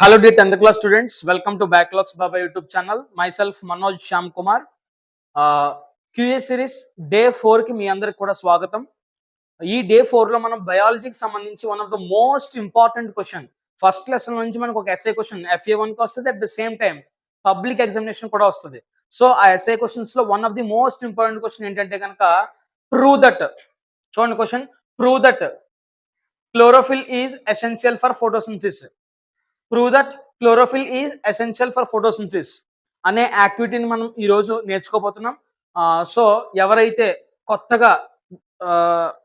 Hello dear 10th class students, welcome to Baba YouTube channel myself Manoj Shyam Kumar QA series day కి మీ అందరికి కూడా స్వాగతం. ఈ డే లో మనం బయాలజీకి సంబంధించి one of the most important question first lesson నుంచి మనకు ఒక ఎస్ఏ క్వశ్చన్ ఎఫ్ఏ కి వస్తుంది at the same time public examination కూడా వస్తుంది. సో ఆ SA క్వశ్చన్స్లో one of the most important question ఏంటంటే కనుక ప్రూవ్ దట్ చూడండి question prove that chlorophyll is essential for photosynthesis prove that chlorophyll is essential for photosynthesis అనే యాక్టివిటీని మనం ఈరోజు నేర్చుకోబోతున్నాం. సో ఎవరైతే కొత్తగా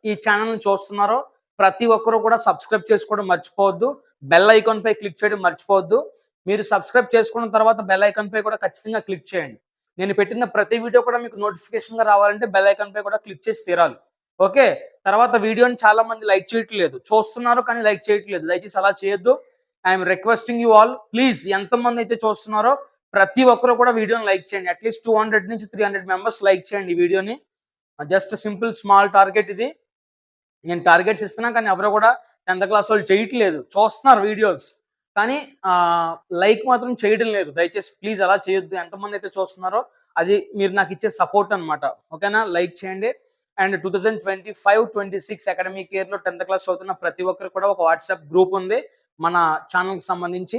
ఈ ఛానల్ని చూస్తున్నారో ప్రతి ఒక్కరూ కూడా సబ్స్క్రైబ్ చేసుకోవడం మర్చిపోవద్దు. బెల్ ఐకాన్ పై క్లిక్ చేయడం మర్చిపోవద్దు. మీరు సబ్స్క్రైబ్ చేసుకున్న తర్వాత బెల్ ఐకాన్ పై కూడా ఖచ్చితంగా క్లిక్ చేయండి. నేను పెట్టిన ప్రతి వీడియో కూడా మీకు నోటిఫికేషన్గా గా రావాలంటే బెల్ ఐకాన్ పై కూడా క్లిక్ చేసి తీరాలి. ఓకే? తర్వాత వీడియోని చాలా మంది లైక్ చేయట్లేదు. చూస్తున్నారు కానీ లైక్ చేయట్లేదు. దయచేసి అలా చేయొద్దు. I'm requesting you all please ఎంతమంది అయితే చూస్తున్నారో ప్రతి ఒక్కరు కూడా వీడియోని లైక్ చేయండి. అట్లీస్ట్ టూ హండ్రెడ్ నుంచి త్రీ హండ్రెడ్ మెంబర్స్ లైక్ చేయండి ఈ వీడియోని. జస్ట్ సింపుల్ స్మాల్ టార్గెట్ ఇది. నేను టార్గెట్స్ ఇస్తున్నా కానీ ఎవరు కూడా టెన్త్ క్లాస్ వాళ్ళు చేయట్లేదు. చూస్తున్నారు వీడియోస్ కానీ లైక్ మాత్రం చేయడం లేదు. దయచేసి ప్లీజ్ అలా చేయొద్దు. ఎంతమంది అయితే చూస్తున్నారో అది మీరు నాకు ఇచ్చే సపోర్ట్ అన్నమాట. ఓకేనా లైక్ చేయండి. And two thousand twenty five twenty six academic ఇయర్లో టెన్త్ క్లాస్ చదువుతున్న ప్రతి ఒక్కరు కూడా ఒక వాట్సాప్ గ్రూప్ ఉంది. మన ఛానల్కి సంబంధించి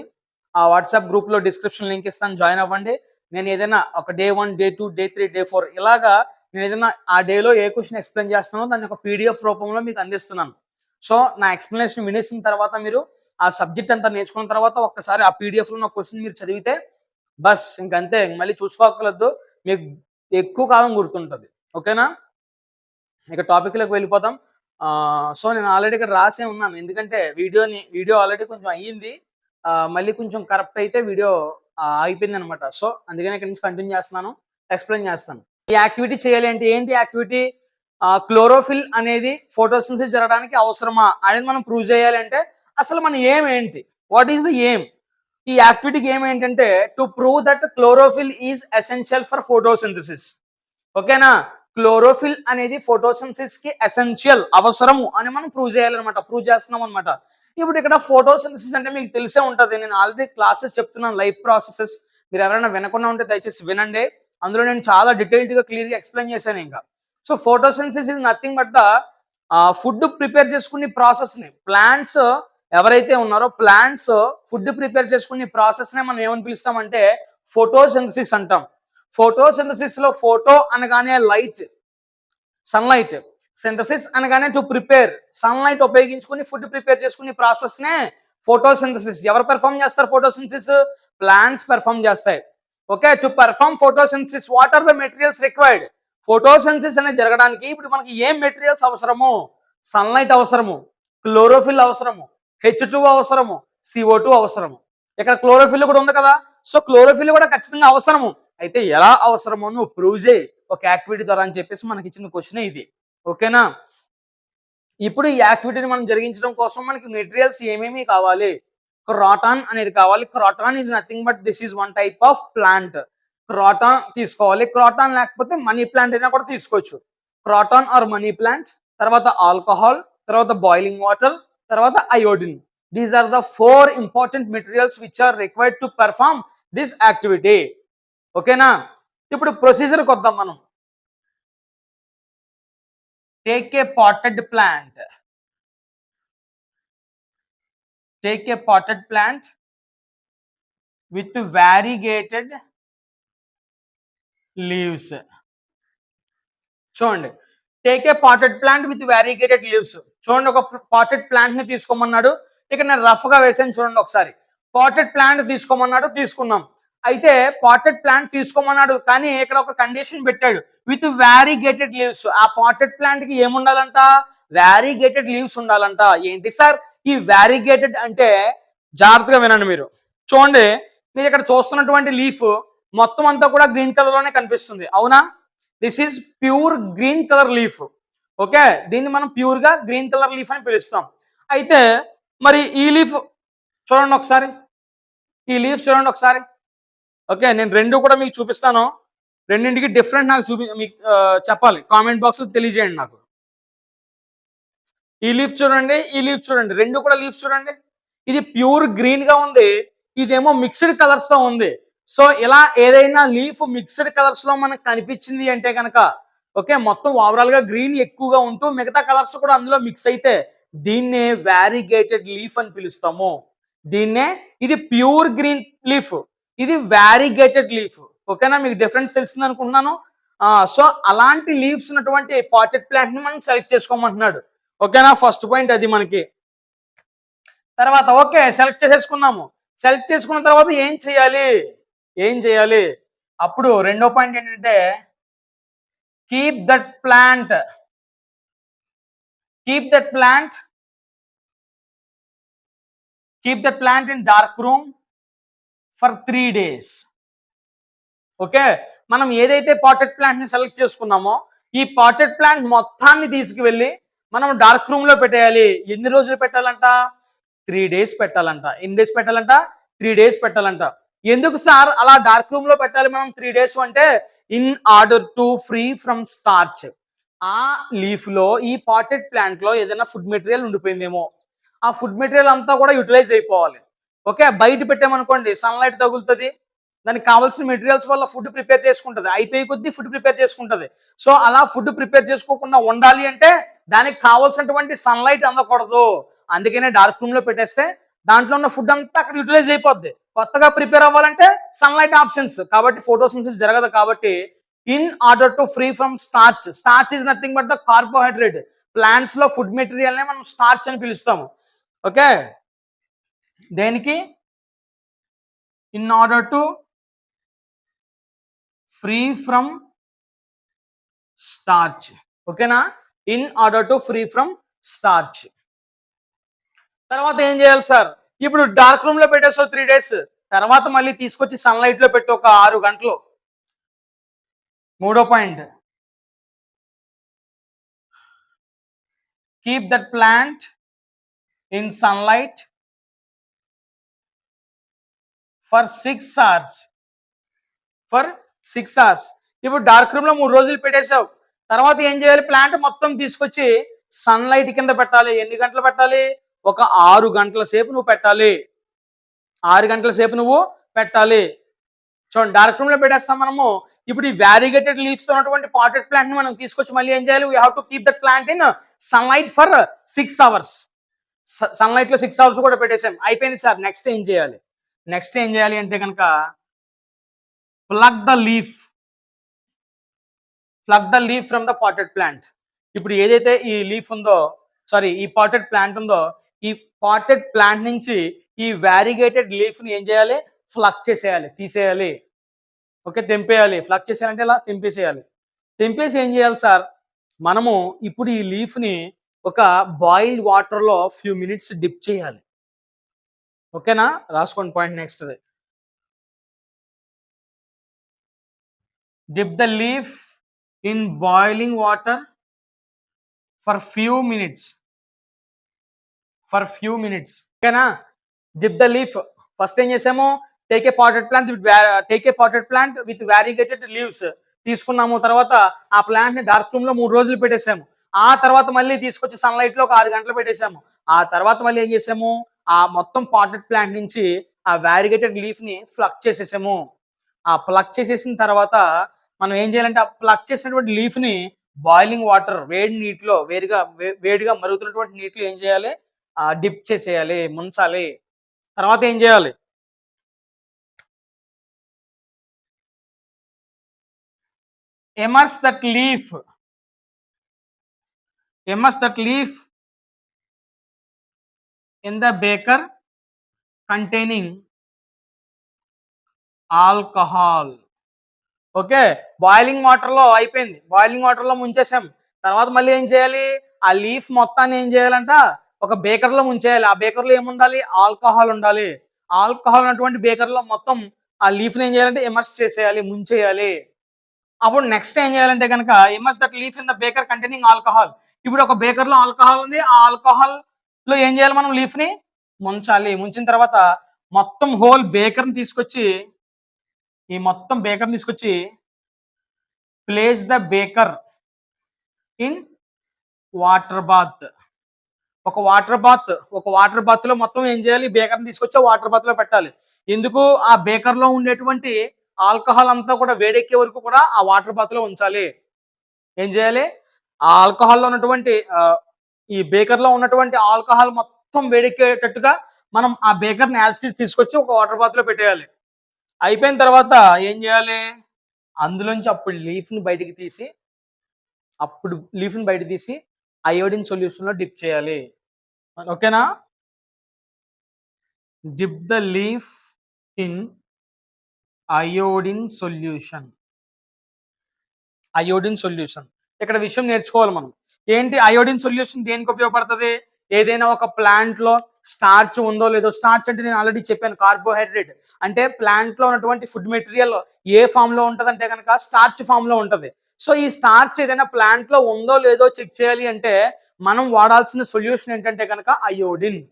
ఆ వాట్సాప్ గ్రూప్లో డిస్క్రిప్షన్ లింక్ ఇస్తాను జాయిన్ అవ్వండి. నేను ఏదైనా ఒక day one day two day three day four ఇలాగా నేను ఏదైనా ఆ డేలో ఏ క్వశ్చన్ ఎక్స్ప్లెయిన్ చేస్తున్నానో దాన్ని ఒక పీడిఎఫ్ రూపంలో మీకు అందిస్తున్నాను. సో నా ఎక్స్ప్లెనేషన్ వినేసిన తర్వాత మీరు ఆ సబ్జెక్ట్ అంతా నేర్చుకున్న తర్వాత ఒక్కసారి ఆ పీడిఎఫ్లో నా క్వశ్చన్ మీరు చదివితే బస్ ఇంకంతే మళ్ళీ చూసుకోకలేదు మీకు ఎక్కువ కాలం గుర్తుంటుంది. ఓకేనా? ఇక టాపిక్లోకి వెళ్ళిపోతాం సో నేను ఆల్రెడీ ఇక్కడ రాసే ఉన్నాను. ఎందుకంటే వీడియోని వీడియో ఆల్రెడీ కొంచెం అయ్యింది. మళ్ళీ కొంచెం కరెక్ట్ అయితే వీడియో అయిపోయింది అనమాట సో అందుకని ఇక్కడ నుంచి కంటిన్యూ చేస్తున్నాను ఎక్స్ప్లెయిన్ చేస్తాను. ఈ యాక్టివిటీ చేయాలి అంటే ఏంటి? యాక్టివిటీ క్లోరోఫిల్ అనేది ఫోటోసిన్సిస్ జరగడానికి అవసరమా? అనేది మనం ప్రూవ్ చేయాలి అంటే అసలు మన ఏం ఏంటి? వాట్ ఈస్ ద ఏమ్? ఈ యాక్టివిటీకి ఏం ఏంటంటే to prove that chlorophyll is essential for photosynthesis. ఓకేనా? క్లోరోఫిల్ అనేది ఫోటోసింథసిస్కి ఎసెన్షియల్ అవసరము అని మనం ప్రూవ్ చేయాలన్నమాట. ప్రూవ్ చేస్తున్నాం అనమాట ఇప్పుడు ఇక్కడ ఫోటోసింథసిస్ అంటే మీకు తెలిసే ఉంటది. నేను ఆల్రెడీ క్లాసెస్ చెప్తున్నాను లైఫ్ ప్రాసెసెస్ మీరు ఎవరైనా వినకుండా ఉంటే దయచేసి వినండి. అందులో నేను చాలా డీటెయిల్డ్గా ఎక్స్ప్లెయిన్ చేశాను ఇంకా. So photosynthesis is nothing but the food prepare చేసుకునే ప్రాసెస్ని. ప్లాంట్స్ ఎవరైతే ఉన్నారో ప్లాంట్స్ ఫుడ్ ప్రిపేర్ చేసుకునే ప్రాసెస్ నే మనం ఏమని పిలుస్తామంటే ఫోటోసింథసిస్ అంటాం. ఫోటోసింథసిస్లో ఫోటో అనగానే లైట్ సన్లైట్ సింథసిస్ అనగానే టు ప్రిపేర్ సన్లైట్ ఉపయోగించుకుని ఫుడ్ ప్రిపేర్ చేసుకునే ప్రాసెస్ నే ఫోటోసింథసిస్ ఎవరు పెర్ఫామ్ చేస్తారు ఫోటోసింథసిస్ ప్లాంట్స్ పెర్ఫామ్ చేస్తాయి. Okay to perform photosynthesis what are the materials required photosynthesis అనేది జరగడానికి ఇప్పుడు మనకి ఏం మెటీరియల్స్ అవసరము? సన్లైట్ అవసరము. క్లోరోఫిల్ అవసరము. హెచ్ టూ అవసరము. సిఓ టూ అవసరము. ఇక్కడ క్లోరోఫిల్ కూడా ఉంది కదా? సో క్లోరోఫిల్ కూడా ఖచ్చితంగా అవసరము. అయితే ఎలా అవసరమో నువ్వు ప్రూవ్ చేయి. ఒక యాక్టివిటీ ద్వారా అని చెప్పేసి మనకి ఇచ్చిన క్వశ్చన్ ఇది. ఓకేనా ఇప్పుడు ఈ యాక్టివిటీని మనం జరిగించడం కోసం మనకి మెటీరియల్స్ ఏమేమి కావాలి? క్రాటాన్ అనేది కావాలి. Croton is nothing but this is one type of plant croton తీసుకోవాలి. క్రాటాన్ లేకపోతే మనీ ప్లాంట్ అయినా కూడా తీసుకోవచ్చు. క్రాటాన్ ఆర్ మనీ ప్లాంట్ తర్వాత ఆల్కహాల్ తర్వాత బాయిలింగ్ వాటర్ తర్వాత iodine these are the four important materials which are required to perform this activity ఓకేనా? ఇప్పుడు ప్రొసీజర్కి వద్దాం మనం. Take a potted plant take a potted plant with variegated leaves చూడండి. Take a potted plant with variegated leaves చూడండి ఒక potted ప్లాంట్ని తీసుకోమన్నాడు. ఇక్కడ నేను రఫ్గా వేసాను చూడండి ఒకసారి. పాటెడ్ ప్లాంట్ తీసుకోమన్నాడు తీసుకున్నాం. అయితే పాటెడ్ ప్లాంట్ తీసుకోమన్నాడు కానీ ఇక్కడ ఒక కండిషన్ పెట్టాడు. విత్ వ్యారిగేటెడ్ లీవ్స్ ఆ పాటెడ్ ప్లాంట్కి ఏముండాలంట? వ్యారిగేటెడ్ లీవ్స్ ఉండాలంట. ఏంటి సార్? ఈ వ్యారిగేటెడ్ అంటే జాగ్రత్తగా వినండి మీరు. చూడండి మీరు ఇక్కడ చూస్తున్నటువంటి లీఫ్ మొత్తం అంతా కూడా గ్రీన్ కలర్లోనే కనిపిస్తుంది. అవునా? This is pure green colour leaf okay? దీన్ని మనం ప్యూర్గా గ్రీన్ కలర్ లీఫ్ అని పిలుస్తాం. అయితే మరి ఈ లీఫ్ చూడండి ఒకసారి. ఈ లీఫ్ చూడండి ఒకసారి. ఓకే నేను రెండు కూడా మీకు చూపిస్తాను. రెండింటికి డిఫరెంట్ నాకు చూపి మీకు చెప్పాలి. కామెంట్ బాక్స్ తెలియజేయండి నాకు. ఈ లీఫ్ చూడండి ఈ లీఫ్ చూడండి. రెండు కూడా లీఫ్ చూడండి. ఇది ప్యూర్ గ్రీన్గా ఉంది. ఇదేమో మిక్స్డ్ కలర్స్తో ఉంది. సో ఇలా ఏదైనా లీఫ్ మిక్స్డ్ కలర్స్లో మనకు కనిపించింది అంటే కనుక ఓకే మొత్తం ఓవరాల్గా గ్రీన్ ఎక్కువగా ఉంటూ మిగతా కలర్స్ కూడా అందులో మిక్స్ అయితే దీన్నే వ్యారిగేటెడ్ లీఫ్ అని పిలుస్తాము. దీన్నే ఇది ప్యూర్ గ్రీన్ లీఫ్ ఇది వ్యారిగేటెడ్ లీఫ్ ఓకేనా మీకు డిఫరెన్స్ తెలిసింది అనుకుంటున్నాను. సో అలాంటి లీవ్స్ ఉన్నటువంటి పాచెట్ ప్లాంట్ని మనం సెలెక్ట్ చేసుకోమంటున్నాడు. ఓకేనా ఫస్ట్ పాయింట్ అది మనకి. తర్వాత ఓకే సెలెక్ట్ చేసేసుకున్నాము. సెలెక్ట్ చేసుకున్న తర్వాత ఏం చేయాలి? ఏం చేయాలి? అప్పుడు రెండో పాయింట్ ఏంటంటే keep that plant keep that plant keep that plant in dark room for three days. Okay? మనం ఏదైతే పాటెడ్ ప్లాంట్ని సెలెక్ట్ చేసుకున్నామో ఈ పాటెడ్ ప్లాంట్ మొత్తాన్ని తీసుకువెళ్ళి మనం డార్క్ రూమ్లో పెట్టేయాలి. ఎన్ని రోజులు పెట్టాలంట? త్రీ డేస్ పెట్టాలంట. ఎన్ని డేస్ పెట్టాలంట? త్రీ డేస్ పెట్టాలంట. ఎందుకు సార్ అలా డార్క్ రూమ్లో పెట్టాలి మనం త్రీ డేస్ అంటే? In order to free from starch ఆ లీఫ్లో ఈ పాటెడ్ ప్లాంట్లో ఏదైనా ఫుడ్ మెటీరియల్ ఉండిపోయిందేమో. ఆ ఫుడ్ మెటీరియల్ అంతా కూడా యూటిలైజ్ అయిపోవాలి. ఓకే బయట పెట్టామనుకోండి సన్లైట్ తగులుతుంది. దానికి కావాల్సిన మెటీరియల్స్ వల్ల ఫుడ్ ప్రిపేర్ చేసుకుంటుంది. అయిపోయి కొద్దీ ఫుడ్ ప్రిపేర్ చేసుకుంటుంది. సో అలా ఫుడ్ ప్రిపేర్ చేసుకోకుండా ఉండాలి అంటే దానికి కావాల్సినటువంటి సన్లైట్ అందకూడదు. అందుకనే డార్క్ రూమ్లో పెట్టేస్తే దాంట్లో ఉన్న ఫుడ్ అంతా అక్కడ యూటిలైజ్ అయిపోద్ది. కొత్తగా ప్రిపేర్ అవ్వాలంటే సన్లైట్ ఆప్షన్స్ కాబట్టి ఫోటోసిన్సిస్ జరగదు కాబట్టి in order to free from starch starch is nothing but the carbohydrate ప్లాంట్స్లో food material నే మనం స్టార్చ్ అని పిలుస్తాము. ఓకే? దేనికి? In order to free from starch ఓకేనా? In order to free from starch తర్వాత ఏం చేయాలి సార్? ఇప్పుడు డార్క్ రూమ్లో పెట్టేసో త్రీ డేస్ తర్వాత మళ్ళీ తీసుకొచ్చి సన్లైట్లో పెట్టి ఒక ఆరు గంటలు. మూడో point keep that plant in sunlight for six hours. For six hours. ఇప్పుడు డార్క్ రూమ్లో మూడు రోజులు పెట్టేశావు. తర్వాత ఏం చేయాలి? ప్లాంట్ మొత్తం తీసుకొచ్చి సన్లైట్ కింద పెట్టాలి. ఎన్ని గంటలు పెట్టాలి? ఒక ఆరు గంటల సేపు నువ్వు పెట్టాలి. ఆరు గంటల సేపు నువ్వు పెట్టాలి. చూడండి డార్క్ రూమ్లో పెట్టేస్తాం మనము. ఇప్పుడు ఈ వ్యారిగేటెడ్ లీవ్స్తో ఉన్నటువంటి పాటెడ్ ప్లాంట్ని మనం తీసుకొచ్చి మళ్ళీ ఏం చేయాలి? We have to keep that plant in sunlight for six hours సన్లైట్లో six hours కూడా పెట్టేసాం అయిపోయింది సార్. నెక్స్ట్ ఏం చేయాలి? నెక్స్ట్ ఏం చేయాలి అంటే కనుక plug the leaf plug the leaf from the potted plant ఇప్పుడు ఏదైతే ఈ లీఫ్ ఉందో సారీ ఈ పాటెడ్ ప్లాంట్ ఉందో ఈ పాటెడ్ ప్లాంట్ నుంచి ఈ వ్యారిగేటెడ్ లీఫ్ని ఏం చేయాలి? ఫ్లక్ చేసేయాలి తీసేయాలి. ఓకే తెంపేయాలి. ఫ్లక్ చేసేయాలంటే ఇలా తెంపేసేయాలి. తెంపేసి ఏం చేయాలి సార్? మనము ఇప్పుడు ఈ లీఫ్ని ఒక బాయిల్డ్ వాటర్లో ఫ్యూ మినిట్స్ డిప్ చేయాలి. ఓకేనా? రాసుకోండి point next dip the leaf in boiling water for few minutes. For few minutes. ఓకేనా? Dip the leaf. ఫస్ట్ ఏం చేసాము? Take a potted plant with take a potted plant with variegated leaves తీసుకున్నాము. తర్వాత ఆ ప్లాంట్ని డార్క్ రూమ్లో మూడు రోజులు పెట్టేసాము. ఆ తర్వాత మళ్ళీ తీసుకొచ్చి సన్లైట్లో ఒక ఆరు గంటలు పెట్టేసాము. ఆ తర్వాత మళ్ళీ ఏం చేసాము? ఆ మొత్తం పాటెడ్ ప్లాంట్ నుంచి ఆ వ్యారిగేటెడ్ లీఫ్ని ఫ్లక్ చేసేసాము. ఆ ప్లక్ చేసేసిన తర్వాత మనం ఏం చేయాలంటే ఆ ప్లక్ చేసినటువంటి లీఫ్ని బాయిలింగ్ వాటర్ వేడి నీటిలో వేడిగా వే- వేడిగా మరుగుతున్నటువంటి నీటిలో ఏం చేయాలి? ఆ డిప్ చేసేయాలి ముంచాలి. తర్వాత ఏం చేయాలి? Immerse that leaf immerse that leaf in the beaker containing alcohol okay boiling వాటర్లో అయిపోయింది. బాయిలింగ్ వాటర్లో ముంచేసాం. తర్వాత మళ్ళీ ఏం చేయాలి? ఆ లీఫ్ మొత్తాన్ని ఏం చేయాలంట? ఒక బేకర్లో ముంచేయాలి. ఆ బేకర్లో ఏముండాలి? ఆల్కహాల్ ఉండాలి. ఆల్కహాల్ ఉన్నటువంటి బేకర్లో మొత్తం ఆ లీఫ్ని ఏం చేయాలంటే? ఎమర్స్ చేసేయాలి ముంచేయాలి. అప్పుడు నెక్స్ట్ ఏం చేయాలంటే కనుక immerse that leaf in the beaker containing alcohol ఇప్పుడు ఒక బేకర్లో ఆల్కహాల్ ఉంది. ఆ ఆల్కహాల్ లో ఏం చేయాలి మనం లీఫ్ని ముంచాలి. ముంచిన తర్వాత మొత్తం హోల్ బేకర్ని తీసుకొచ్చి ఈ మొత్తం బేకర్ని తీసుకొచ్చి place the beaker in water bath ఒక వాటర్ బాత్ ఒక వాటర్ బాత్లో మొత్తం ఏం చేయాలి? బేకర్ని తీసుకొచ్చి వాటర్ బాత్లో పెట్టాలి. ఎందుకు? ఆ బేకర్లో ఉండేటువంటి ఆల్కహాల్ అంతా కూడా వేడెక్కే వరకు కూడా ఆ వాటర్ బాత్లో ఉంచాలి. ఏం చేయాలి? ఆ ఆల్కహాల్లో ఉన్నటువంటి ఈ బేకర్లో ఉన్నటువంటి ఆల్కహాల్ మొత్తం వేడెక్కేటట్టుగా మనం ఆ బేకర్ని యాసిటీస్ తీసుకొచ్చి ఒక వాటర్ బాత్లో పెట్టేయాలి. అయిపోయిన తర్వాత ఏం చేయాలి? అందులోంచి అప్పుడు లీఫ్ని బయటికి తీసి అప్పుడు లీఫ్ని బయట తీసి అయోడిన్ సొల్యూషన్లో డిప్ చేయాలి. ఓకేనా? Dip the leaf in iodine solution iodine solution ఇక్కడ విషయం నేర్చుకోవాలి మనం. ఏంటి అయోడిన్ సొల్యూషన్ దేనికి ఉపయోగపడుతుంది? ఏదైనా ఒక ప్లాంట్లో స్టార్చ్ ఉందో లేదో స్టార్చ్ అంటే నేను ఆల్రెడీ చెప్పాను కార్బోహైడ్రేట్ అంటే ప్లాంట్లో ఉన్నటువంటి ఫుడ్ మెటీరియల్ ఏ ఫామ్లో ఉంటుంది అంటే కనుక స్టార్చ్ ఫామ్లో ఉంటుంది. సో ఈ స్టార్చ్ ఏదైనా ప్లాంట్లో ఉందో లేదో చెక్ చేయాలి అంటే మనం వాడాల్సిన సొల్యూషన్ ఏంటంటే కనుక అయోడిన్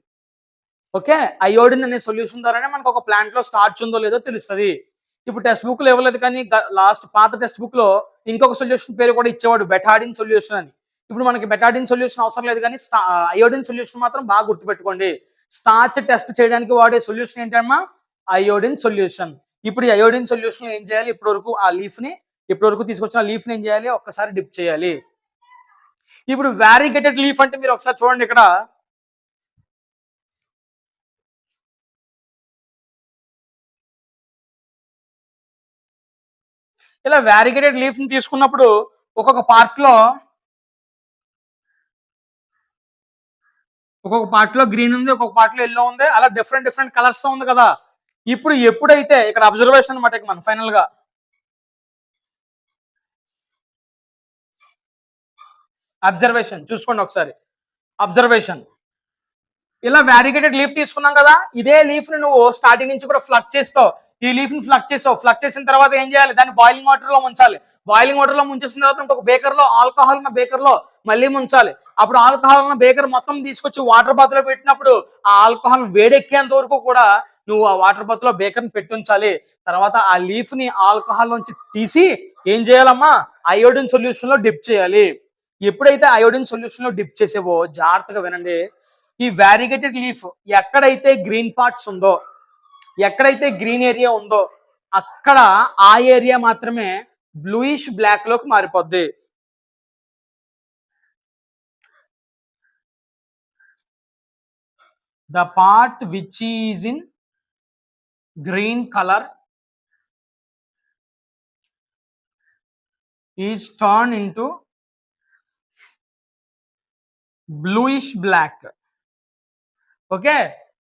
ఓకే? అయోడిన్ అనే సొల్యూషన్ ద్వారానే మనకు ఒక ప్లాంట్లో స్టార్చ్ ఉందో లేదో తెలుస్తుంది. ఇప్పుడు టెక్స్ట్ బుక్లో ఇవ్వలేదు కానీ లాస్ట్ పాత టెక్స్ట్ బుక్లో ఇంకొక సొల్యూషన్ పేరు కూడా ఇచ్చేవాడు బెటాడిన్ సొల్యూషన్ అని. ఇప్పుడు మనకి బెటాడిన్ సొల్యూషన్ అవసరం లేదు కానీ అయోడిన్ సొల్యూషన్ మాత్రం బాగా గుర్తుపెట్టుకోండి. స్టార్చ్ టెస్ట్ చేయడానికి వాడే సొల్యూషన్ ఏంటమ్మా? Iodine solution. ఇప్పుడు ఈ అయోడిన్ సొల్యూషన్ ఏం చేయాలి? ఇప్పటి వరకు ఆ లీఫ్ని ఇప్పటి వరకు తీసుకొచ్చిన లీఫ్ని ఏం చేయాలి? ఒక్కసారి డిప్ చేయాలి. ఇప్పుడు వ్యారిగేటెడ్ లీఫ్ అంటే మీరు ఒకసారి చూడండి ఇక్కడ. ఇలా వ్యారిగేటెడ్ లీఫ్ని తీసుకున్నప్పుడు ఒక్కొక్క పార్ట్ ఒక్కొక్క పార్ట్లో గ్రీన్ ఉంది ఒక్కొక్క పార్ట్లో ఎల్లో ఉంది అలా డిఫరెంట్ డిఫరెంట్ కలర్స్తో ఉంది కదా. ఇప్పుడు ఎప్పుడైతే ఇక్కడ అబ్జర్వేషన్ అనమాట ఇక మనం ఫైనల్గా. అబ్జర్వేషన్ చూసుకోండి ఒకసారి. అబ్జర్వేషన్ ఇలా వ్యారిగేటెడ్ లీఫ్ తీసుకున్నాం కదా ఇదే లీఫ్ని నువ్వు స్టార్టింగ్ నుంచి కూడా ఫ్లక్ చేస్తావు. ఈ లీఫ్ని ఫ్లక్ చేసావు. ఫ్లక్ చేసిన తర్వాత ఏం చేయాలి? దాన్ని బాయిలింగ్ వాటర్లో ఉంచాలి బాయిలింగ్ వాటర్లో ముంచేసిన తర్వాత ఇంకొక బేకర్లో ఆల్కహాల్ ఉన్న బేకర్లో మళ్ళీ ముంచాలి. అప్పుడు ఆల్కహాల్ ఉన్న బేకర్ మొత్తం తీసుకొచ్చి వాటర్ బాత్లో పెట్టినప్పుడు ఆ ఆల్కహాల్ వేడెక్కేంత వరకు కూడా నువ్వు ఆ వాటర్ బాత్లో బేకర్ని పెట్టి ఉంచాలి. తర్వాత ఆ లీఫ్ని ఆల్కహాల్ నుంచి తీసి ఏం చేయాలమ్మా? అయోడిన్ సొల్యూషన్లో డిప్ చేయాలి. ఎప్పుడైతే అయోడిన్ సొల్యూషన్లో డిప్ చేసేవో జాగ్రత్తగా వినండి. ఈ వ్యారిగేటెడ్ లీఫ్ ఎక్కడైతే గ్రీన్ పార్ట్స్ ఉందో ఎక్కడైతే గ్రీన్ ఏరియా ఉందో అక్కడ ఆ ఏరియా మాత్రమే బ్లూయిష్ బ్లాక్లోకి మారిపోద్ది. The part which is in green colour is turn into bluish black okay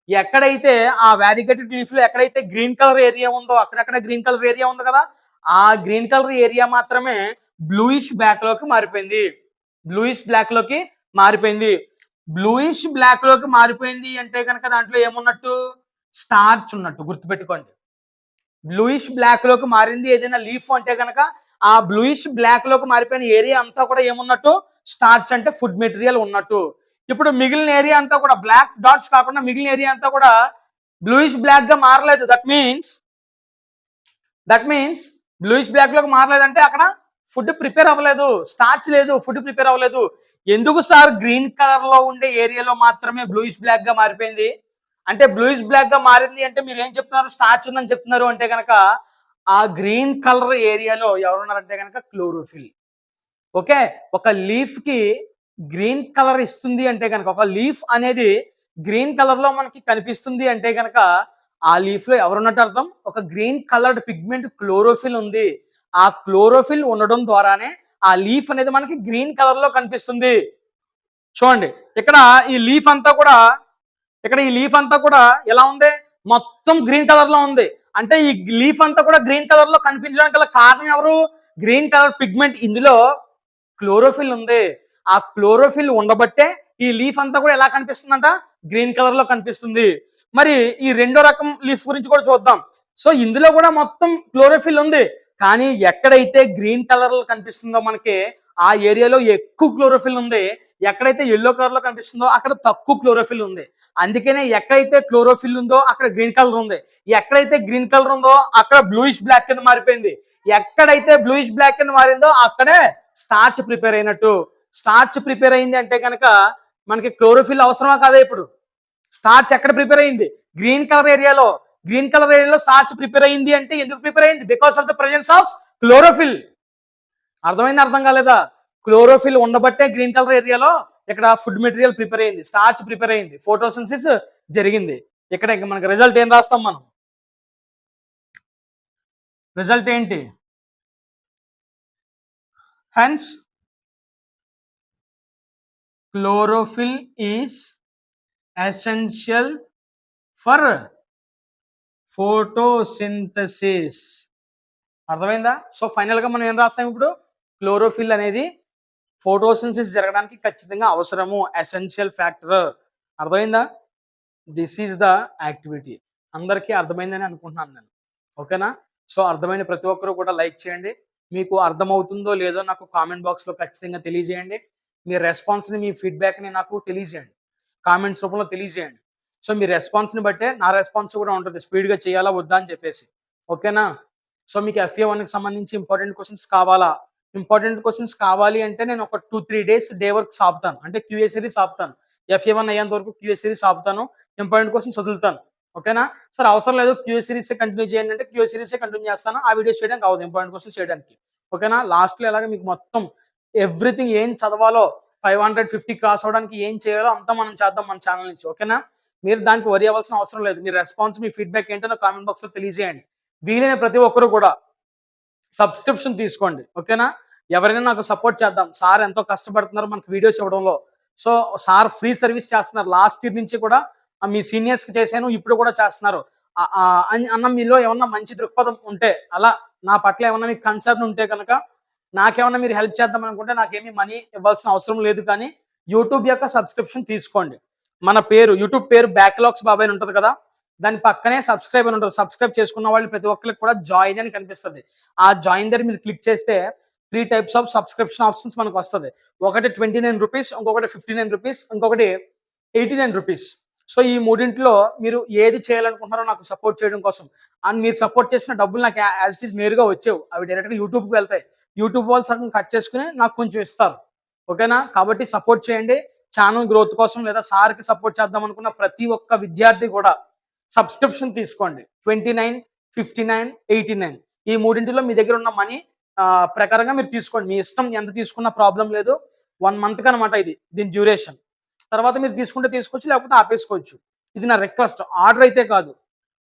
ఎక్కడైతే ఆ వ్యారిగేటెడ్ లీఫ్లో ఎక్కడైతే గ్రీన్ కలర్ ఏరియా ఉందో అక్కడక్కడ గ్రీన్ కలర్ ఏరియా ఉంది కదా ఆ గ్రీన్ కలర్ ఏరియా మాత్రమే బ్లూయిష్ బ్లాక్లోకి మారిపోయింది. బ్లూయిష్ బ్లాక్లోకి మారిపోయింది. బ్లూయిష్ బ్లాక్లోకి మారిపోయింది అంటే కనుక దాంట్లో ఏమున్నట్టు? స్టార్చ్ ఉన్నట్టు గుర్తుపెట్టుకోండి. బ్లూయిష్ బ్లాక్లోకి మారింది ఏదైనా లీఫ్ అంటే కనుక ఆ బ్లూయిష్ బ్లాక్లోకి మారిపోయిన ఏరియా అంతా కూడా ఏమున్నట్టు? స్టార్చ్ అంటే ఫుడ్ మెటీరియల్ ఉన్నట్టు. ఇప్పుడు మిగిలిన ఏరియా అంతా కూడా బ్లాక్ డాట్స్ కాకుండా మిగిలిన ఏరియా అంతా కూడా బ్లూయిష్ బ్లాక్గా మారలేదు. That means that means bluish బ్లాక్లోకి మారలేదంటే అక్కడ ఫుడ్ ప్రిపేర్ అవ్వలేదు స్టార్చ్ లేదు ఫుడ్ ప్రిపేర్ అవ్వలేదు. ఎందుకు సార్ గ్రీన్ కలర్లో ఉండే ఏరియాలో మాత్రమే బ్లూయిష్ బ్లాక్గా మారిపోయింది? అంటే బ్లూయిష్ బ్లాక్గా మారింది అంటే మీరు ఏం చెప్తున్నారు? స్టార్చ్ ఉందని చెప్తున్నారు అంటే కనుక ఆ గ్రీన్ కలర్ ఏరియాలో ఎవరున్నారంటే కనుక క్లోరోఫిల్. ఓకే? ఒక లీఫ్కి గ్రీన్ కలర్ ఇస్తుంది అంటే కనుక ఒక లీఫ్ అనేది గ్రీన్ కలర్లో మనకి కనిపిస్తుంది అంటే కనుక ఆ లీఫ్లో ఎవరున్నట్టు అర్థం? ఒక గ్రీన్ కలర్డ్ పిగ్మెంట్ క్లోరోఫిల్ ఉంది. ఆ క్లోరోఫిల్ ఉండడం ద్వారానే ఆ లీఫ్ అనేది మనకి గ్రీన్ కలర్లో కనిపిస్తుంది. చూడండి ఇక్కడ ఈ లీఫ్ అంతా కూడా ఇక్కడ ఈ లీఫ్ అంతా కూడా ఎలా ఉంది? మొత్తం గ్రీన్ కలర్లో ఉంది. అంటే ఈ లీఫ్ అంతా కూడా గ్రీన్ కలర్లో కనిపించడానికి గల కారణం ఎవరు? గ్రీన్ కలర్ పిగ్మెంట్ ఇందులో క్లోరోఫిల్ ఉంది. ఆ క్లోరోఫిల్ ఉండబట్టే ఈ లీఫ్ అంతా కూడా ఎలా కనిపిస్తుందంట? గ్రీన్ కలర్లో కనిపిస్తుంది. మరి ఈ రెండో రకం లీఫ్ గురించి కూడా చూద్దాం. సో ఇందులో కూడా మొత్తం క్లోరోఫిల్ ఉంది. కానీ ఎక్కడైతే గ్రీన్ కలర్లో కనిపిస్తుందో మనకి ఆ ఏరియాలో ఎక్కువ క్లోరోఫిల్ ఉంది. ఎక్కడైతే ఎల్లో కలర్లో కనిపిస్తుందో అక్కడ తక్కువ క్లోరోఫిల్ ఉంది. అందుకనే ఎక్కడైతే క్లోరోఫిల్ ఉందో అక్కడ గ్రీన్ కలర్ ఉంది. ఎక్కడైతే గ్రీన్ కలర్ ఉందో అక్కడ బ్లూయిష్ బ్లాక్ అని మారిపోయింది. ఎక్కడైతే బ్లూయిష్ బ్లాక్ అని మారిందో అక్కడే స్టార్చ్ ప్రిపేర్ అయినట్టు. స్టార్చ్ ప్రిపేర్ అయింది అంటే కనుక మనకి క్లోరోఫిల్ అవసరమా కాదా ఇప్పుడు? స్టార్చ్ ఎక్కడ ప్రిపేర్ అయింది? గ్రీన్ కలర్ ఏరియాలో. గ్రీన్ కలర్ ఏరియాలో స్టార్చ్ ప్రిపేర్ అయింది అంటే ఎందుకు ప్రిపేర్ అయింది? Because of the presence of chlorophyll అర్థమైంది అర్థం కాలేదా? క్లోరోఫిల్ ఉండబట్టే గ్రీన్ కలర్ ఏరియాలో ఇక్కడ ఫుడ్ మెటీరియల్ ప్రిపేర్ అయింది. స్టార్చ్ ప్రిపేర్ అయింది. ఫోటోసిన్సిస్ జరిగింది. ఇక్కడ ఇంకా మనకి రిజల్ట్ ఏం రాస్తాం మనం? రిజల్ట్ ఏంటి? Hence chlorophyll is essential for photosynthesis అర్థమైందా? సో ఫైనల్గా మనం ఏం రాస్తాం ఇప్పుడు? క్లోరోఫిల్ అనేది ఫోటోసింథసిస్ జరగడానికి ఖచ్చితంగా అవసరము. ఎసెన్షియల్ ఫ్యాక్టర్ అర్థమైందా? దిస్ ఈజ్ ద యాక్టివిటీ అందరికీ అర్థమైందని అనుకుంటున్నాను నేను. ఓకేనా? సో అర్థమైన ప్రతి ఒక్కరు కూడా లైక్ చేయండి. మీకు అర్థమవుతుందో లేదో నాకు కామెంట్ బాక్స్లో ఖచ్చితంగా తెలియజేయండి. మీ రెస్పాన్స్ని మీ ఫీడ్బ్యాక్ని నాకు తెలియజేయండి. కామెంట్స్ రూపంలో తెలియజేయండి. సో మీ రెస్పాన్స్ని బట్టే నా రెస్పాన్స్ కూడా ఉంటుంది. స్పీడ్గా చేయాలా వద్దా అని చెప్పేసి. ఓకేనా? సో మీకు ఎఫ్ఏ వన్కి సంబంధించి ఇంపార్టెంట్ క్వశ్చన్స్ కావాలా? ఇంపార్టెంట్ క్వశ్చన్స్ కావాలి అంటే నేను ఒక two three days day work సాపుతాను. అంటే క్యూఏ సిరీస్ ఆపుతాను ఎఫ్ఏ వన్ అయ్యేంత వరకు క్యూఏ సిరీస్ ఆపుతాను ఇంపార్టెంట్ క్వశ్చన్స్ వదులుతాను. ఓకేనా? సార్ అవసరం లేదు. క్యూఏ సిరీస్ కంటిన్యూ చేయండి అంటే క్యూఏ సిరీస్ కంటిన్యూ చేస్తాను. ఆ వీడియోస్ చేయడానికి కావద్దు ఇంపార్టెంట్ క్వశ్చన్స్ చేయడానికి. ఓకేనా? లాస్ట్లో ఎలాగ మీకు మొత్తం ఎవ్రీథింగ్ ఏం చదవాలో ఫైవ్ హండ్రెడ్ ఫిఫ్టీ క్రాస్ అవడానికి ఏం చేయాలో అంతా మనం చేద్దాం మన ఛానల్ నుంచి ఓకేనా? మీరు దానికి వరి అవ్వాల్సిన అవసరం లేదు. మీ రెస్పాన్స్ మీ ఫీడ్బ్యాక్ ఏంటో కామెంట్ బాక్స్లో తెలియజేయండి. వీలైన ప్రతి ఒక్కరు కూడా సబ్స్క్రిప్షన్ తీసుకోండి ఓకేనా? ఎవరైనా నాకు సపోర్ట్ చేద్దాం. సార్ ఎంతో కష్టపడుతున్నారు మనకు వీడియోస్ ఇవ్వడంలో. సో సార్ ఫ్రీ సర్వీస్ చేస్తున్నారు. లాస్ట్ ఇయర్ నుంచి కూడా మీ సీనియర్స్కి చేశాను ఇప్పుడు కూడా చేస్తున్నారు. అన్న మీలో ఏమన్నా మంచి దృక్పథం ఉంటే అలా నా పట్ల ఏమన్నా మీకు కన్సర్న్ ఉంటే కనుక నాకేమన్నా మీరు హెల్ప్ చేద్దాం అనుకుంటే నాకేమీ మనీ ఇవ్వాల్సిన అవసరం లేదు కానీ యూట్యూబ్ యొక్క సబ్స్క్రిప్షన్ తీసుకోండి. మన పేరు యూట్యూబ్ పేరు బ్యాక్లాగ్స్ బాబాయ్ అని ఉంటుంది కదా? దాని పక్కనే సబ్స్క్రైబ్ అని ఉంటుంది. సబ్స్క్రైబ్ చేసుకున్న వాళ్ళు ప్రతి ఒక్కరికి కూడా జాయిన్ అని కనిపిస్తుంది. ఆ జాయిన్ దగ్గర మీరు క్లిక్ చేస్తే three types of subscription options మనకు వస్తుంది. ఒకటి ట్వంటీ నైన్ రూపీస్ ఇంకొకటి ఫిఫ్టీ నైన్ రూపీస్ ఇంకొకటి ఎయిటీ నైన్ రూపీస్ సో ఈ మూడింటిలో మీరు ఏది చేయాలనుకుంటున్నారో నాకు సపోర్ట్ చేయడం కోసం. అండ్ మీరు సపోర్ట్ చేసిన డబ్బులు నాకు యాజ్ ఇట్ ఈస్ నేరుగా వచ్చేవు. అవి డైరెక్ట్గా యూట్యూబ్కి వెళ్తాయి. యూట్యూబ్ వాళ్ళు సగం కట్ చేసుకుని నాకు కొంచెం ఇస్తారు. ఓకేనా కాబట్టి సపోర్ట్ చేయండి. ఛానల్ గ్రోత్ కోసం లేదా సార్కి సపోర్ట్ చేద్దాం అనుకున్న ప్రతి ఒక్క విద్యార్థి కూడా సబ్స్క్రిప్షన్ తీసుకోండి. Twenty nine fifty nine eighty nine ఈ మూడింటిలో మీ దగ్గర ఉన్న మనీ ప్రకారంగా మీరు తీసుకోండి. మీ ఇష్టం ఎంత తీసుకున్న ప్రాబ్లం లేదు. వన్ మంత్కి అనమాట ఇది. దీని డ్యూరేషన్ తర్వాత మీరు తీసుకుంటే తీసుకోవచ్చు లేకపోతే ఆపేసుకోవచ్చు. ఇది నా రిక్వెస్ట్. ఆర్డర్ అయితే కాదు.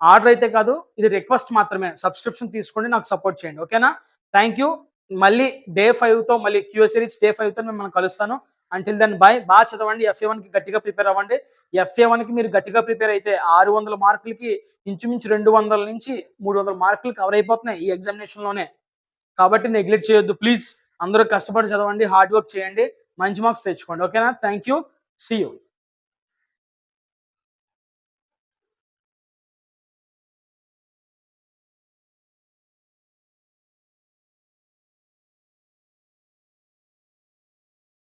ఆర్డర్ అయితే కాదు. ఇది రిక్వెస్ట్ మాత్రమే. సబ్స్క్రిప్షన్ తీసుకోండి నాకు సపోర్ట్ చేయండి. ఓకేనా? Thank you. మళ్ళీ డే ఫైవ్తో మళ్ళీ క్యూ సిరీస్ డే తో మేము మనం కలుస్తాను. అంటిల్ దెన్ బాయ్ బాగా చదవండి. ఎఫ్ఏ కి గట్టిగా ప్రిపేర్ అవ్వండి. ఎఫ్ఏ కి మీరు గట్టిగా ప్రిపేర్ అయితే ఆరు వందల మార్కులకి ఇంచుమించు రెండు వందల నుంచి మూడు వందల మార్కులు కవర్ అయిపోతున్నాయి ఈ ఎగ్జామినేషన్లోనే కాబట్టి నెగ్లెక్ట్ చేయొద్దు. ప్లీజ్ అందరూ కష్టపడి చదవండి. హార్డ్ వర్క్ చేయండి. మంచి మార్క్స్ తెచ్చుకోండి. ఓకేనా? Thank you. See you